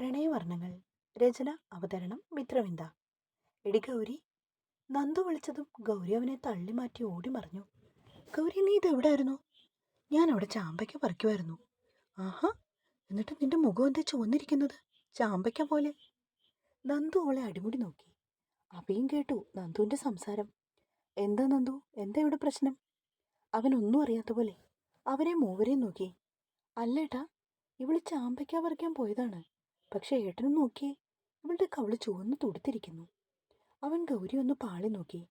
പ്രണയവർണങ്ങൾ രചന അവതരണം മിത്രവിന്ദ. എടി ഗൗരി നന്ദു വിളിച്ചതും ഗൗരി അവനെ തള്ളി മാറ്റി ഓടി മറിഞ്ഞു. ഗൗരി നീ ഇതെവിടായിരുന്നു ഞാൻ അവിടെ ചാമ്പയ്ക്ക പറിക്കുമായിരുന്നു ആഹാ എന്നിട്ട് നിന്റെ മുഖം എന്താ ചുവന്നിരിക്കുന്നത്? ചാമ്പയ്ക്ക പോലെ. നന്ദു അവളെ അടിമുടി നോക്കി. അഭിയും കേട്ടു നന്ദുവിന്റെ സംസാരം. എന്താ നന്ദു? എന്താ ഇവിടെ പ്രശ്നം? അവനൊന്നും അറിയാത്ത പോലെ അവരെ മൂവരെയും നോക്കി. അല്ലേട്ടാ ഇവൾ ചാമ്പയ്ക്ക പറിക്കാൻ പോയതാണ്. പക്ഷെ ഏട്ടനും നോക്കി അവളുടെ കവൾ ചുവന്ന് തുടുത്തിരിക്കുന്നു. അവൻ ഗൗരി ഒന്ന് പാളി നോക്കി.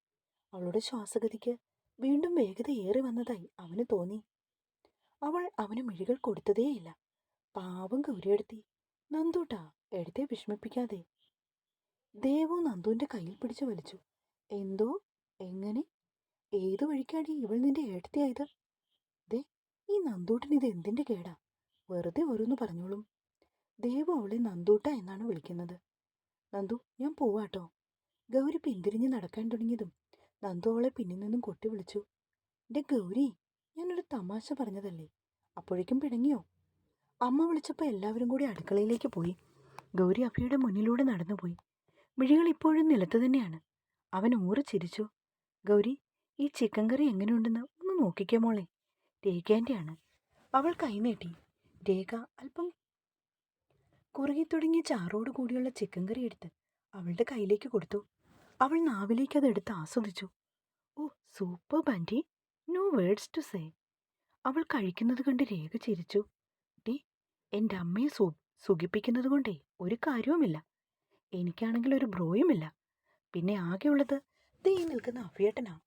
അവളുടെ ശ്വാസഗതിക്ക് വീണ്ടും വേഗത ഏറി വന്നതായി അവന് തോന്നി. അവൾ അവന് മിഴികൾ കൊടുത്തതേയില്ല. പാവം ഗൗരിയെടുത്തി നന്ദൂട്ടാ എടുത്തെ വിഷമിപ്പിക്കാതെ. ദേവു നന്ദുവിന്റെ കയ്യിൽ പിടിച്ചു വലിച്ചു. എന്തോ? എങ്ങനെ? ഏതു വഴിക്കാടി ഇവൾ നിന്റെ ഏട്ടത്തിയായത്? ദേ ഈ നന്ദൂട്ടൻ ഇത് എന്തിന്റെ കേടാ? വെറുതെ ഓരോന്ന് പറഞ്ഞോളും. ദേവു അവളെ നന്ദൂട്ട എന്നാണ് വിളിക്കുന്നത്. നന്ദു ഞാൻ പോവാട്ടോ. ഗൗരി പിന്തിരിഞ്ഞ് നടക്കാൻ തുടങ്ങിയതും നന്ദു അവളെ പിന്നിൽ നിന്നും കൊട്ടി വിളിച്ചു. എന്റെ ഗൗരി ഞാനൊരു തമാശ പറഞ്ഞതല്ലേ? അപ്പോഴേക്കും പിണങ്ങിയോ? അമ്മ വിളിച്ചപ്പോൾ എല്ലാവരും കൂടി അടുക്കളയിലേക്ക് പോയി. ഗൗരി അഭയുടെ മുന്നിലൂടെ നടന്നുപോയി. മിഴികൾ ഇപ്പോഴും നിലത്ത് തന്നെയാണ്. അവൻ ഊറി ചിരിച്ചു. ഗൗരി ഈ ചിക്കൻ കറി എങ്ങനെയുണ്ടെന്ന് ഒന്ന് നോക്കിക്കേ മോളെ. രേഖേന്റെയാണ്. അവൾ കൈനീട്ടി. രേഖ അല്പം കുറുകി തുടങ്ങിയ ചാറോട് കൂടിയുള്ള ചിക്കൻ കറി എടുത്ത് അവളുടെ കയ്യിലേക്ക് കൊടുത്തു. അവൾ നാവിലേക്ക് അത് എടുത്ത് ആസ്വദിച്ചു. ഓ സൂപ്പർ ബാന്റി നോ വേർഡ്സ് ടു സേ അവൾ കഴിക്കുന്നത് കണ്ട് രേഖ ചിരിച്ചു. ഡി എന്റെ അമ്മയെ സു സുഖിപ്പിക്കുന്നത് കൊണ്ടേ ഒരു കാര്യവുമില്ല. എനിക്കാണെങ്കിൽ ഒരു ബ്രോയുമില്ല. പിന്നെ ആകെയുള്ളത് ദേ നിൽക്കുന്ന അഫിയേട്ടനാ.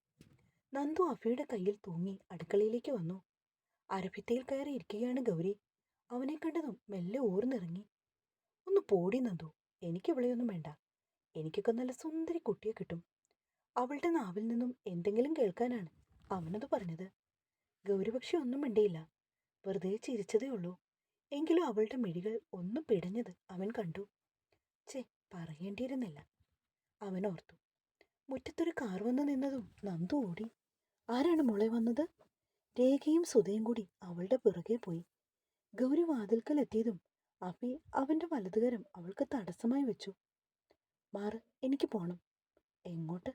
നന്ദു അഫിയുടെ കയ്യിൽ തൂങ്ങി അടുക്കളയിലേക്ക് വന്നു. അരഭിത്തയിൽ കയറി ഇരിക്കുകയാണ് ഗൗരി. അവനെ കണ്ടതും മെല്ലെ ഊർന്നിറങ്ങി ഒന്ന് പോടി നന്ദു. എനിക്ക് ഇവളെയൊന്നും വേണ്ട. എനിക്കൊക്കെ നല്ല സുന്ദരി കുട്ടിയെ കിട്ടും. അവളുടെ നാവിൽ നിന്നും എന്തെങ്കിലും കേൾക്കാനാണ് അവനത് പറഞ്ഞത്. ഗൗരി പക്ഷെ ഒന്നും മിണ്ടിയില്ല. വെറുതെ ചിരിച്ചതേ ഉള്ളൂ. എങ്കിലും അവളുടെ മിഴികൾ ഒന്നും പിടഞ്ഞത് അവൻ കണ്ടു. ചേ പറയേണ്ടിയിരുന്നില്ല. അവൻ ഓർത്തു. മുറ്റത്തൊരു കാർ വന്നു നിന്നതും നന്ദു ഓടി. ആരാണ് മുളെ വന്നത്? രേഖയും സുധയും കൂടി അവളുടെ പിറകെ പോയി. ഗൗരി വാതിൽക്കൽ അഫി അവന്റെ വലതുകരം അവൾക്ക് തടസ്സമായി വെച്ചു. മാറ് എനിക്ക് പോണം. എങ്ങോട്ട്?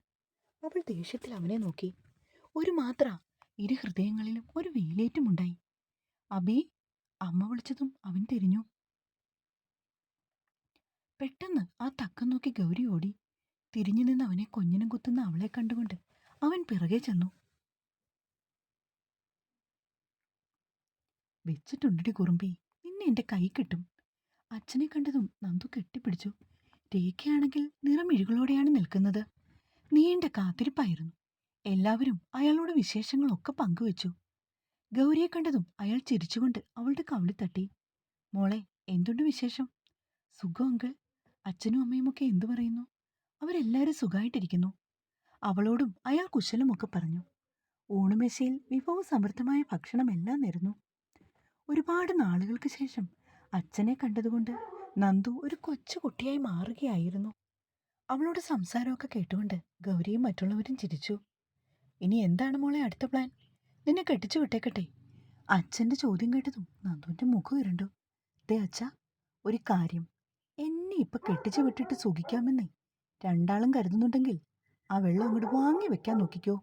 അവൾ ദേഷ്യത്തിൽ അവനെ നോക്കി. ഒരു മാത്ര ഇരു ഹൃദയങ്ങളിലും ഒരു വെയിലേറ്റുമുണ്ടായി അബി അമ്മ വിളിച്ചതും അവൻ തിരിഞ്ഞു. പെട്ടെന്ന് ആ തക്കം നോക്കി ഗൗരി ഓടി. തിരിഞ്ഞു നിന്ന് അവനെ കൊഞ്ഞിനും കുത്തുന്ന അവളെ കണ്ടുകൊണ്ട് അവൻ പിറകെ ചെന്നു. വെച്ചിട്ടുണ്ടടി കുറുമ്പി നിന്നെ എന്റെ കൈ കിട്ടും. അച്ഛനെ കണ്ടതും നന്ദു കെട്ടിപ്പിടിച്ചു. രേഖയാണെങ്കിൽ നിറമിഴികളോടെയാണ് നിൽക്കുന്നത്. നീണ്ട കാത്തിരിപ്പായിരുന്നു. എല്ലാവരും അയാളോട് വിശേഷങ്ങളൊക്കെ പങ്കുവച്ചു. ഗൗരിയെ കണ്ടതും അയാൾ ചിരിച്ചുകൊണ്ട് അവളുടെ കവിളി തട്ടി. മോളെ എന്തുണ്ട് വിശേഷം? സുഖം അങ്കിൾ? അച്ഛനും അമ്മയുമൊക്കെ എന്തു പറയുന്നു? അവരെല്ലാവരും സുഖമായിട്ടിരിക്കുന്നു അവളോടും അയാൾ കുശലമൊക്കെ പറഞ്ഞു. ഊണുമേശയിൽ വിഭവസമൃദ്ധമായ ഭക്ഷണമെല്ലാം നേരുന്നു. ഒരുപാട് നാളുകൾക്ക് ശേഷം അച്ഛനെ കണ്ടതുകൊണ്ട് നന്ദു ഒരു കൊച്ചു കുട്ടിയായി മാറുകയായിരുന്നു. അവളോട് സംസാരമൊക്കെ കേട്ടുകൊണ്ട് ഗൗരിയും മറ്റുള്ളവരും ചിരിച്ചു. ഇനി എന്താണ് മോളെ അടുത്ത പ്ലാൻ? നിന്നെ കെട്ടിച്ചു വിട്ടേക്കട്ടെ. അച്ഛന്റെ ചോദ്യം കേട്ടതും നന്ദുവിന്റെ മുഖം ഇരുണ്ടു ദേ അച്ഛ ഒരു കാര്യം. എന്നെ ഇപ്പൊ കെട്ടിച്ചു വിട്ടിട്ട് സുഖിക്കാമെന്നേ രണ്ടാളും കരുതുന്നുണ്ടെങ്കിൽ ആ വെള്ളം അങ്ങോട്ട് വാങ്ങി വെക്കാൻ നോക്കിക്കോ.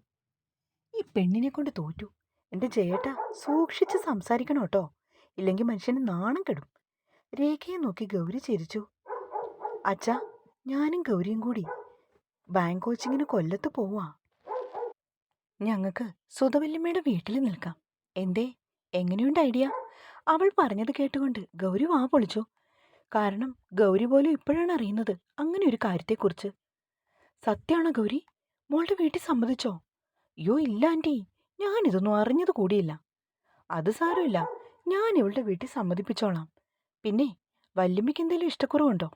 ഈ പെണ്ണിനെ കൊണ്ട് തോറ്റു. എന്റെ ചേട്ടാ സൂക്ഷിച്ച് സംസാരിക്കണം കേട്ടോ. ഇല്ലെങ്കിൽ മനുഷ്യന് നാണം കെടും. രേഖയെ നോക്കി ഗൗരി ചിരിച്ചു. അച്ഛാ ഞാനും ഗൗരിയും കൂടി ബാങ്ക് കോച്ചിങ്ങിന് കൊല്ലത്ത് പോവാ. ഞങ്ങൾക്ക് സുധവല്യമ്മയുടെ വീട്ടിൽ നിൽക്കാം. എന്തേ എങ്ങനെയുണ്ട് ഐഡിയ? അവൾ പറഞ്ഞത് കേട്ടുകൊണ്ട് ഗൗരി വാ പൊളിച്ചു. കാരണം ഗൗരി പോലും ഇപ്പോഴാണ് അറിയുന്നത് അങ്ങനെ ഒരു കാര്യത്തെക്കുറിച്ച്. സത്യമാണോ ഗൗരി? മോളുടെ വീട്ടിൽ സമ്മതിച്ചോ? അയ്യോ ഇല്ല ആന്റി. ഞാനിതൊന്നും അറിഞ്ഞത് കൂടിയില്ല. അത് സാരമില്ല. ഞാൻ ഇവളുടെ വീട്ടിൽ സമ്മതിപ്പിച്ചോളാം. പിന്നെ വല്യമ്മയ്ക്ക് എന്തെങ്കിലും ഇഷ്ടക്കുറവുണ്ടോ?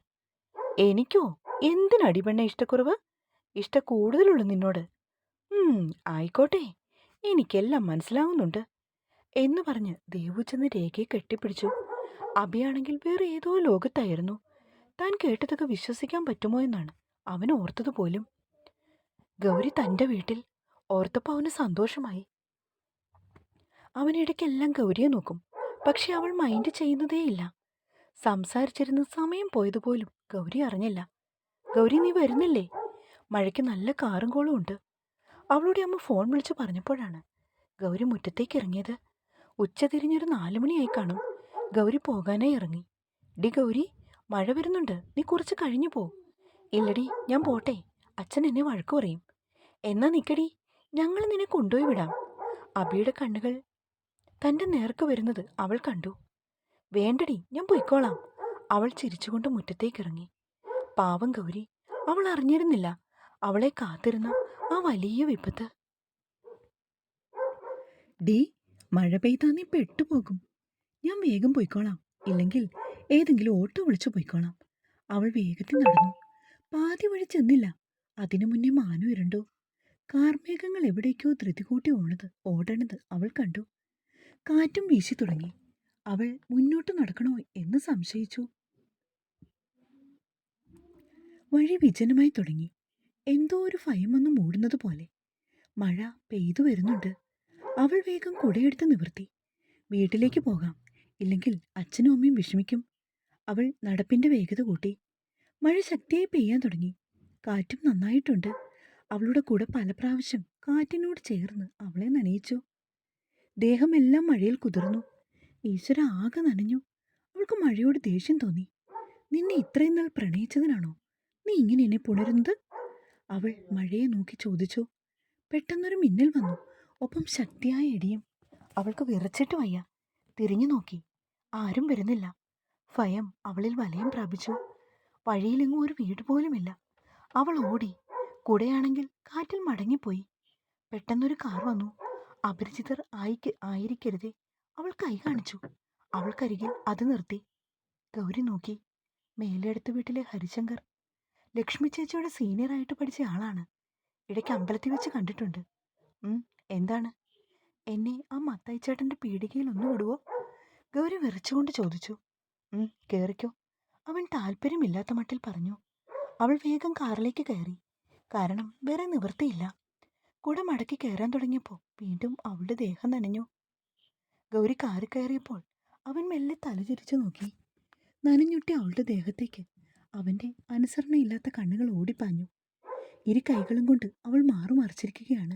എനിക്കോ? എന്തിനടി പെണ്ണെ ഇഷ്ടക്കുറവ്? ഇഷ്ട കൂടുതലുള്ളൂ നിന്നോട്. ആയിക്കോട്ടെ. എനിക്കെല്ലാം മനസ്സിലാവുന്നുണ്ട്. എന്ന് പറഞ്ഞ് ദേവു ചെന്ന് രേഖയെ കെട്ടിപ്പിടിച്ചു. അഭിയാണെങ്കിൽ വേറെ ഏതോ ലോകത്തായിരുന്നു. താൻ കേട്ടതൊക്കെ വിശ്വസിക്കാൻ പറ്റുമോ എന്നാണ്. അവൻ ഓർത്തതുപോലും ഗൗരി തന്റെ വീട്ടിൽ ഓർത്തപ്പോൾ അവന് സന്തോഷമായി. അവനിടയ്ക്കെല്ലാം ഗൗരിയെ നോക്കും. പക്ഷെ അവൾ മൈൻഡ് ചെയ്യുന്നതേയില്ല. സംസാരിച്ചിരുന്ന സമയം പോയതുപോലും ഗൗരി അറിഞ്ഞില്ല. ഗൗരി നീ വരുന്നില്ലേ? മഴയ്ക്ക് നല്ല കാറും കോളും ഉണ്ട്. അവളുടെ അമ്മ ഫോൺ വിളിച്ച് പറഞ്ഞപ്പോഴാണ് ഗൗരി മുറ്റത്തേക്ക് ഇറങ്ങിയത്. ഉച്ച തിരിഞ്ഞൊരു നാലുമണിയായി കാണും. ഗൗരി പോകാനായി ഇറങ്ങി. ഡി ഗൗരി മഴ വരുന്നുണ്ട്. നീ കുറച്ച് കഴിഞ്ഞു പോ. ഇല്ലടി ഞാൻ പോട്ടെ. അച്ഛൻ എന്നെ വഴക്കു പറയും. എന്നാ നിക്കടി. ഞങ്ങൾ നിന്നെ കൊണ്ടുപോയി വിടാം. അബിയുടെ കണ്ണുകൾ തന്റെ നേർക്ക് വരുന്നത് അവൾ കണ്ടു. വേണ്ടടി ഞാൻ പൊയ്ക്കോളാം. അവൾ ചിരിച്ചുകൊണ്ട് മുറ്റത്തേക്കിറങ്ങി. പാവം ഗൗരി അവൾ അറിഞ്ഞിരുന്നില്ല അവളെ കാത്തിരുന്ന ആ വലിയ വിപത്ത്. ഡി മഴ പെയ്താ നീ പെട്ടുപോകും. ഞാൻ വേഗം പോയിക്കോളാം. ഇല്ലെങ്കിൽ ഏതെങ്കിലും ഓട്ടോ വിളിച്ചു പോയിക്കോളാം. അവൾ വേഗത്തിൽ നടന്നു. പാതി വഴി ചെന്നില്ല. അതിനു മുന്നേ മാനു ഇരണ്ടു. കാർമേഘങ്ങൾ എവിടേക്കോ ധൃതി കൂട്ടി ഓണത് ഓടണത് അവൾ കണ്ടു. കാറ്റും വീശി തുടങ്ങി. അവൾ മുന്നോട്ട് നടക്കണോ എന്ന് സംശയിച്ചു. വഴി വിജനമായി തുടങ്ങി. എന്തോ ഒരു ഭയം വന്ന് മൂടുന്നത് പോലെ. മഴ പെയ്തു വരുന്നുണ്ട്. അവൾ വേഗം കുടയെടുത്ത് നിവർത്തി. വീട്ടിലേക്ക് പോകാം. ഇല്ലെങ്കിൽ അച്ഛനും അമ്മയും വിഷമിക്കും. അവൾ നടപ്പിന്റെ വേഗത കൂട്ടി. മഴ ശക്തിയായി പെയ്യാൻ തുടങ്ങി. കാറ്റും നന്നായിട്ടുണ്ട്. അവളുടെ കൂടെ പല പ്രാവശ്യം കാറ്റിനോട് ചേർന്ന് അവളെ നനയിച്ചു. ദേഹമെല്ലാം മഴയിൽ കുതിർന്നു. ഈശ്വര ആകെ നനഞ്ഞു. അവൾക്ക് മഴയോട് ദേഷ്യം തോന്നി. നിന്നെ ഇത്രയും നാൾ പ്രണയിച്ചതിനാണോ? നീ ഇങ്ങനെ എന്നെ പുണരുന്നത്? അവൾ മഴയെ നോക്കി ചോദിച്ചു. പെട്ടെന്നൊരു മിന്നൽ വന്നു. ഒപ്പം ശക്തിയായ ഇടിയും. അവൾക്ക് വിറച്ചിട്ട് വയ്യ. തിരിഞ്ഞു നോക്കി. ആരും വരുന്നില്ല. ഭയം അവളിൽ വലയം പ്രാപിച്ചു. വഴിയിലെങ്ങും ഒരു വീട് പോലുമില്ല. അവൾ ഓടി. കൂടെയാണെങ്കിൽ കാറ്റിൽ മടങ്ങിപ്പോയി. പെട്ടെന്നൊരു കാർ വന്നു. അപരിചിതർ ആയിക്ക് ആയിരിക്കരുതേ. അവൾ കൈ കാണിച്ചു. അവൾക്കരികിൽ അത് നിർത്തി. ഗൗരി നോക്കി. മേലെടുത്ത വീട്ടിലെ ഹരിശങ്കർ. ലക്ഷ്മി ചേച്ചിയുടെ സീനിയറായിട്ട് പഠിച്ച ആളാണ്. ഇടയ്ക്ക് അമ്പലത്തിൽ വെച്ച് കണ്ടിട്ടുണ്ട്. എന്താണ്? എന്നെ ആ മത്തായി ചേട്ടന്റെ പീടികയിൽ ഒന്ന് വിടുവോ? ഗൗരി വിറച്ചുകൊണ്ട് ചോദിച്ചു. ഉം, കേറിക്കോ. അവൻ താല്പര്യമില്ലാത്ത മട്ടിൽ പറഞ്ഞു. അവൾ വേഗം കാറിലേക്ക് കയറി. കാരണം വേറെ നിവൃത്തിയില്ല. കൂടെ മടക്കി കയറാൻ തുടങ്ങിയപ്പോൾ വീണ്ടും അവളുടെ ദേഹം നനഞ്ഞു. ഗൗരി കാറി കയറിയപ്പോൾ അവൻ മെല്ലെ തലചിരിച്ചു നോക്കി. നനഞ്ഞുട്ടി അവളുടെ ദേഹത്തേക്ക്. അവന്റെ അനുസരണയില്ലാത്ത കണ്ണുകൾ ഓടിപ്പാഞ്ഞു. ഇരു കൈകളും കൊണ്ട് അവൾ മാറുമറിച്ചിരിക്കുകയാണ്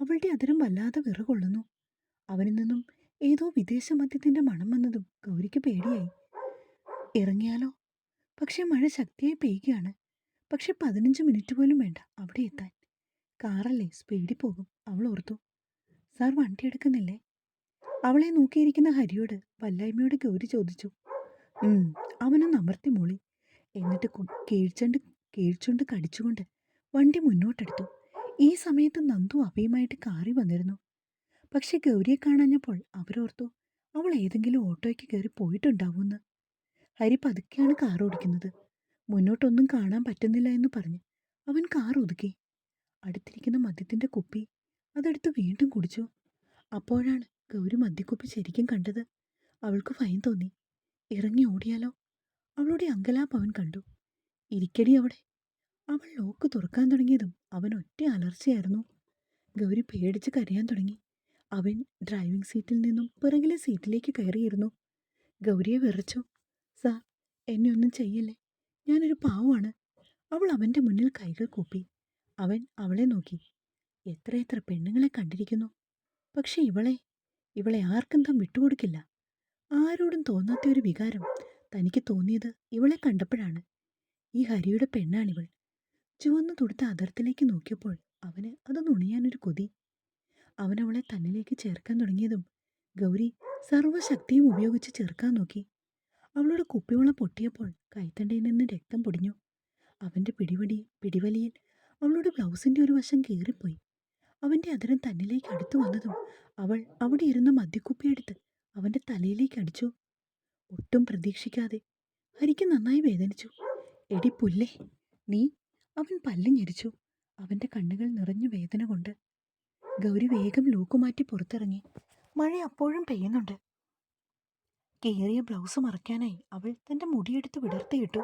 അവളുടെ അതിരം വല്ലാതെ വിറകൊള്ളുന്നു. അവനിൽ നിന്നും ഏതോ വിദേശ മദ്യത്തിന്റെ മണം വന്നതും ഗൗരിക്ക് പേടിയായി. ഇറങ്ങിയാലോ? പക്ഷെ മഴ ശക്തിയായി പെയ്യുകയാണ്. പക്ഷെ പതിനഞ്ച് മിനിറ്റ് പോലും വേണ്ട അവിടെ എത്താൻ. കാറല്ലേ? സ്പീഡിൽ പോകും. അവൾ ഓർത്തു. സാർ വണ്ടി എടുക്കുന്നില്ലേ? അവളെ നോക്കിയിരിക്കുന്ന ഹരിയോട് വല്ലായ്മയോട് ഗൗരി ചോദിച്ചു. അവനൊന്ന് അമർത്തി മൂളി. എന്നിട്ട് കീഴ്ച്ചണ്ട് കീഴ്ച്ചുണ്ട് കടിച്ചുകൊണ്ട് വണ്ടി മുന്നോട്ടെടുത്തു. ഈ സമയത്ത് നന്ദു അഭയുമായിട്ട് കാറി വന്നിരുന്നു. പക്ഷെ ഗൗരിയെ കാണാഞ്ഞപ്പോൾ അവരോർത്തു അവൾ ഏതെങ്കിലും ഓട്ടോയ്ക്ക് കയറി പോയിട്ടുണ്ടാവുമെന്ന് ഹരി പതുക്കെയാണ് കാർ ഓടിക്കുന്നത് മുന്നോട്ടൊന്നും കാണാൻ പറ്റുന്നില്ല എന്ന് പറഞ്ഞ് അവൻ കാർ ഒതുക്കി അടുത്തിരിക്കുന്ന മദ്യത്തിന്റെ കുപ്പി അതെടുത്ത് വീണ്ടും കുടിച്ചു. അപ്പോഴാണ് ഗൗരി മദ്യക്കുപ്പി ശരിക്കും കണ്ടത്. അവൾക്ക് ഭയം തോന്നി. ഇറങ്ങി ഓടിയാലോ? അവളുടെ അങ്കലാപ്പ് അവൻ കണ്ടു. ഇരിക്കടി അവിടെ. അവൾ ലോക്ക് തുറക്കാൻ തുടങ്ങിയതും അവൻ ഒറ്റ അലർച്ചയായിരുന്നു. ഗൗരി പേടിച്ച് കരയാൻ തുടങ്ങി. അവൻ ഡ്രൈവിംഗ് സീറ്റിൽ നിന്നും പിറകിലെ സീറ്റിലേക്ക് കയറിയിരുന്നു. ഗൗരിയെ വിറച്ചു. സാർ എന്നെ ഒന്നും ചെയ്യല്ലേ? ഞാനൊരു പാവമാണ്. അവൾ അവന്റെ മുന്നിൽ കൈകൾ കൂപ്പി. അവൻ അവളെ നോക്കി. എത്രയെത്ര പെണ്ണുങ്ങളെ കണ്ടിരിക്കുന്നു. പക്ഷെ ഇവളെ ഇവളെ ആർക്കും താൻ വിട്ടുകൊടുക്കില്ല. ആരോടും തോന്നാത്ത ഒരു വികാരം തനിക്ക് തോന്നിയത് ഇവളെ കണ്ടപ്പോഴാണ്. ഈ ഹരിയുടെ പെണ്ണാണിവൾ. ചുവന്നു തുടുത്ത അതിർത്തിലേക്ക് നോക്കിയപ്പോൾ അവന് അത് നുണിയാനൊരു കൊതി. അവനവളെ തന്നിലേക്ക് ചേർക്കാൻ തുടങ്ങിയതും ഗൗരി സർവശക്തിയും ഉപയോഗിച്ച് ചേർക്കാൻ നോക്കി. അവളുടെ കുപ്പിവള പൊട്ടിയപ്പോൾ കൈത്തണ്ടയിൽ നിന്ന് രക്തം പൊടിഞ്ഞു. അവന്റെ പിടിവടി പിടിവലിയിൽ അവളുടെ ബ്ലൗസിന്റെ ഒരു വശം കീറിപ്പോയി. അവന്റെ അതിരം തന്നിലേക്ക് അടുത്തു വന്നതും അവൾ അവിടെ ഇരുന്ന മദ്യക്കുപ്പിയെടുത്ത് അവന്റെ തലയിലേക്ക് അടിച്ചു. ഒട്ടും പ്രതീക്ഷിക്കാതെ ഹരിക്ക് നന്നായി വേദനിച്ചു. എടി പുല്ലേ നീ? അവൻ പല്ല് ഞെരിച്ചു. അവന്റെ കണ്ണുകൾ നിറഞ്ഞു വേദന കൊണ്ട്. ഗൗരി വേഗം ലോക്ക് മാറ്റി പുറത്തിറങ്ങി. മഴ അപ്പോഴും പെയ്യുന്നുണ്ട്. കീറിയ ബ്ലൗസ് മറയ്ക്കാനായി അവൾ തന്റെ മുടിയെടുത്ത് വിടർത്തിയിട്ടു.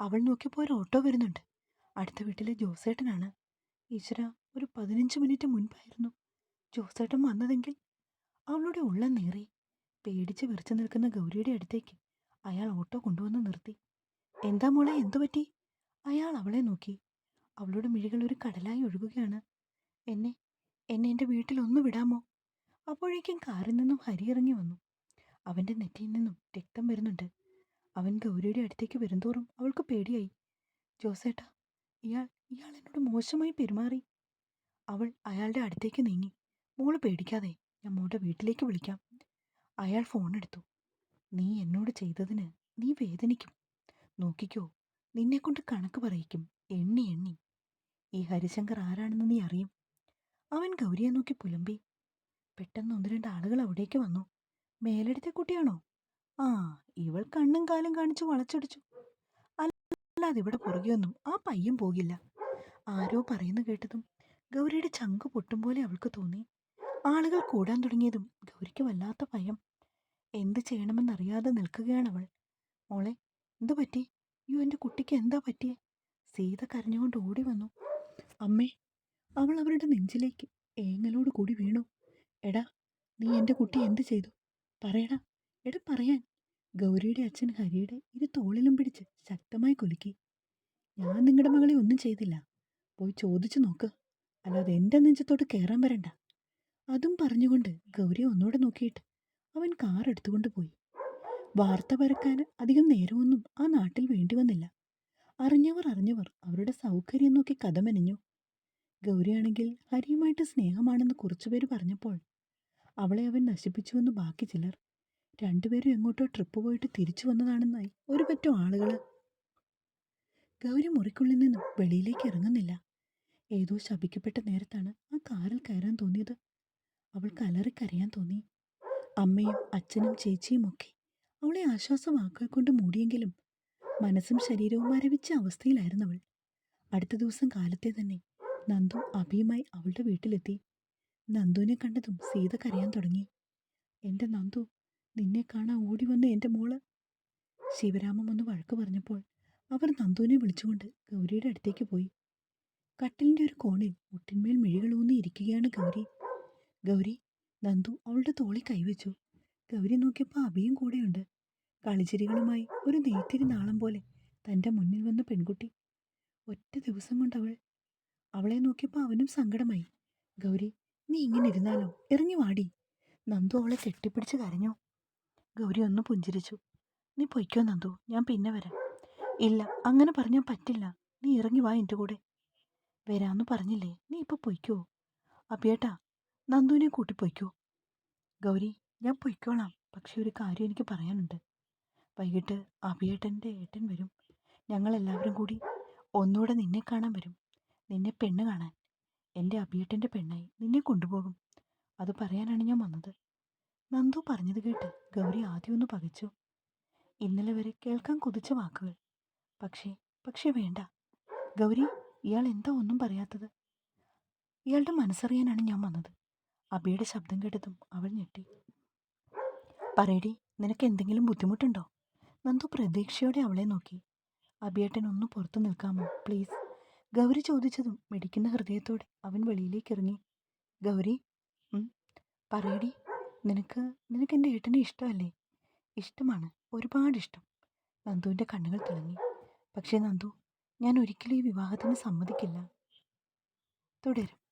അവൾ നോക്കിയപ്പോൾ ഒരു ഓട്ടോ വരുന്നുണ്ട്. അടുത്ത വീട്ടിലെ ജോസേട്ടനാണ്. ഈശ്വര ഒരു പതിനഞ്ച് മിനിറ്റ് മുൻപായിരുന്നു. ജോസേട്ടൻ വന്നതെങ്കിൽ അവളുടെ ഉള്ളം നേറി. പേടിച്ച് വിറച്ചു നിൽക്കുന്ന ഗൗരിയുടെ അടുത്തേക്ക് അയാൾ ഓട്ടോ കൊണ്ടുവന്ന് നിർത്തി. എന്താ മോളെ എന്തു പറ്റി? അയാൾ അവളെ നോക്കി. അവളുടെ മിഴികൾ ഒരു കടലായി ഒഴുകുകയാണ്. എന്നെ എന്നെ എന്റെ വീട്ടിൽ ഒന്ന് വിടാമോ? അപ്പോഴേക്കും കാറിൽ നിന്നും ഹരി ഇറങ്ങി വന്നു. അവന്റെ നെറ്റിയിൽ നിന്നും രക്തം വരുന്നുണ്ട്. അവൻ ഗൗരിയുടെ അടുത്തേക്ക് വരുന്തോറും അവൾക്ക് പേടിയായി. ജോസേട്ടാ ഇയാൾ ഇയാൾ എന്നോട് മോശമായി പെരുമാറി. അവൾ അയാളുടെ അടുത്തേക്ക് നീങ്ങി. മോൾ പേടിക്കാതെ ഞാൻ മോളുടെ വീട്ടിലേക്ക് വിളിക്കാം. അയാൾ ഫോൺ എടുത്തു. നീ എന്നോട് ചെയ്തതിന് നീ വേദനിക്കും. നോക്കിക്കോ നിന്നെക്കൊണ്ട് കണക്ക് പറയിക്കും. എണ്ണി എണ്ണി. ഈ ഹരിശങ്കർ ആരാണെന്ന് നീ അറിയും. അവൻ ഗൗരിയെ നോക്കി പുലമ്പി. പെട്ടെന്ന് ഒന്ന് രണ്ട് ആളുകൾ അവിടേക്ക് വന്നു. മേലെടുത്ത കുട്ടിയാണോ? ആ ഇവൾ കണ്ണും കാലും കാണിച്ച് വളച്ചൊടിച്ചു. അല്ലാതെ ഇവിടെ പുറകെയൊന്നും ആ പയ്യൻ പോകില്ല. ആരോ പറയുന്നു കേട്ടതും ഗൗരിയുടെ ചങ്ക് പൊട്ടും പോലെ അവൾക്ക് തോന്നി. ആളുകൾ കൂടാൻ തുടങ്ങിയതും ഗൗരിക്ക് വല്ലാത്ത ഭയം. എന്ത് ചെയ്യണമെന്നറിയാതെ നിൽക്കുകയാണ് അവൾ. മോളെ എന്തു പറ്റി? അയ്യോ എന്റെ കുട്ടിക്ക് എന്താ പറ്റിയേ? സീത കരഞ്ഞുകൊണ്ട് ഓടി വന്നു. അമ്മേ അവൾ അവരുടെ നെഞ്ചിലേക്ക് ഏങ്ങലോട് കൂടി വീണു. എടാ നീ എന്റെ കുട്ടി എന്ത് ചെയ്തു? പറയടാ എടാ പറയാൻ. ഗൗരിയുടെ അച്ഛൻ ഹരിയുടെ ഇരു തോളിലും പിടിച്ച് ശക്തമായി കുലുക്കി. ഞാൻ നിങ്ങളുടെ മകളെ ഒന്നും ചെയ്തില്ല. പോയി ചോദിച്ചു നോക്ക്. അല്ലാതെ എന്റെ നെഞ്ചത്തോട്ട് കയറാൻ വരണ്ട. അതും പറഞ്ഞുകൊണ്ട് ഗൗരി ഒന്നുകൂടെ നോക്കിയിട്ട് അവൻ കാർ എടുത്തുകൊണ്ട് പോയി. വാർത്ത പരക്കാൻ അധികം നേരമൊന്നും ആ നാട്ടിൽ വേണ്ടി വന്നില്ല. അറിഞ്ഞവർ അറിഞ്ഞവർ അവരുടെ സൗകര്യം നോക്കി കഥമെനഞ്ഞു. ഗൗരിയാണെങ്കിൽ ഹരിയുമായിട്ട് സ്നേഹമാണെന്ന് കുറച്ചുപേര് പറഞ്ഞപ്പോൾ അവളെ അവൻ നശിപ്പിച്ചുവെന്ന് ബാക്കി ചിലർ രണ്ടുപേരും എങ്ങോട്ടോ ട്രിപ്പ് പോയിട്ട് തിരിച്ചു വന്നതാണെന്നായി ഒരു പറ്റം ആളുകൾ ഗൗരി മുറിക്കുള്ളിൽ നിന്നും വെളിയിലേക്ക് ഇറങ്ങുന്നില്ല. ഏതോ ശപിക്കപ്പെട്ട നേരത്താണ് ആ കാറിൽ കയറാൻ തോന്നിയത്. അവൾ അലറിക്കരയാൻ തോന്നി. അമ്മയും അച്ഛനും ചേച്ചിയും ഒക്കെ അവളെ ആശ്വാസവാക്കുകൾ കൊണ്ട് മൂടിയെങ്കിലും മനസ്സും ശരീരവും മരവിച്ച അവസ്ഥയിലായിരുന്നു അവൾ. അടുത്ത ദിവസം കാലത്തെ തന്നെ നന്ദു അഭിയുമായി അവളുടെ വീട്ടിലെത്തി. നന്ദുവിനെ കണ്ടതും സീത കരയാൻ തുടങ്ങി. എന്റെ നന്ദു നിന്നെ കാണാൻ ഓടി വന്ന എന്റെ മോൾ? ശിവരാമം ഒന്ന് വഴക്ക് പറഞ്ഞപ്പോൾ അവർ നന്ദുവിനെ വിളിച്ചുകൊണ്ട് ഗൗരിയുടെ അടുത്തേക്ക് പോയി. കട്ടിലിന്റെ ഒരു കോണിൽ മുട്ടിന്മേൽ മിഴികളൂന്നി ഇരിക്കുകയാണ് ഗൗരി. ഗൗരി നന്ദു അവളുടെ തോളി കൈവച്ചു. ഗൗരി നോക്കിയപ്പോൾ അഭിയും കൂടെയുണ്ട്. കളിച്ചിരികളുമായി ഒരു നെയ്ത്തിരി നാളം പോലെ തന്റെ മുന്നിൽ വന്ന പെൺകുട്ടി. ഒറ്റ ദിവസം കൊണ്ട് അവൾ അവളെ നോക്കിയപ്പോൾ അവനും സങ്കടമായി. ഗൗരി നീ ഇങ്ങനെ ഇരുന്നാലോ? ഇറങ്ങി വാടി. നന്ദു അവളെ കെട്ടിപ്പിടിച്ച് കരഞ്ഞു. ഗൗരി ഒന്ന് പുഞ്ചിരിച്ചു. നീ പൊയ്ക്കോ നന്ദു ഞാൻ പിന്നെ വരാം. ഇല്ല അങ്ങനെ പറഞ്ഞാൽ പറ്റില്ല. നീ ഇറങ്ങി വാ എന്റെ കൂടെ. വരാമെന്ന് പറഞ്ഞില്ലേ നീ ഇപ്പോൾ പൊയ്ക്കോ. അപ്പിയേട്ടാ നന്ദുവിനെ കൂട്ടി പൊയ്ക്കോ. ഗൗരി ഞാൻ പൊയ്ക്കോളാം പക്ഷെ ഒരു കാര്യം എനിക്ക് പറയാനുണ്ട്. വൈകിട്ട് അഭിയേട്ടന്റെ ഏട്ടൻ വരും. ഞങ്ങളെല്ലാവരും കൂടി ഒന്നുകൂടെ നിന്നെ കാണാൻ വരും. നിന്നെ പെണ്ണ് കാണാൻ. എന്റെ അഭിയേട്ടന്റെ പെണ്ണായി നിന്നെ കൊണ്ടുപോകും. അത് പറയാനാണ് ഞാൻ വന്നത്. നന്ദു പറഞ്ഞത് കേട്ട് ഗൗരി ആദ്യമൊന്ന് പകച്ചു. ഇന്നലെ വരെ കേൾക്കാൻ കൊതിച്ച വാക്കുകൾ. പക്ഷേ പക്ഷേ വേണ്ട. ഗൗരി ഇയാൾ എന്താ ഒന്നും പറയാത്തത്? ഇയാളുടെ മനസ്സറിയാനാണ് ഞാൻ വന്നത്. അബിയുടെ ശബ്ദം കേട്ടതും അവൾ ഞെട്ടി. പറയടി നിനക്ക് എന്തെങ്കിലും ബുദ്ധിമുട്ടുണ്ടോ? നന്ദു പ്രതീക്ഷയോടെ അവളെ നോക്കി. അബിയേട്ടൻ ഒന്ന് പുറത്തു നിൽക്കാമോ? പ്ലീസ്. ഗൗരി ചോദിച്ചതും മിടിക്കുന്ന ഹൃദയത്തോടെ അവൻ വെളിയിലേക്ക് ഇറങ്ങി. ഗൗരി പറയടി നിനക്ക് നിനക്ക് എന്റെ ഏട്ടനെ ഇഷ്ടമല്ലേ? ഇഷ്ടമാണ്. ഒരുപാട് ഇഷ്ടം നന്ദുവിന്റെ കണ്ണുകൾ തിളങ്ങി. പക്ഷേ നന്ദു ഞാൻ ഒരിക്കലും ഈ വിവാഹത്തിന് സമ്മതിക്കില്ല. തുടരും.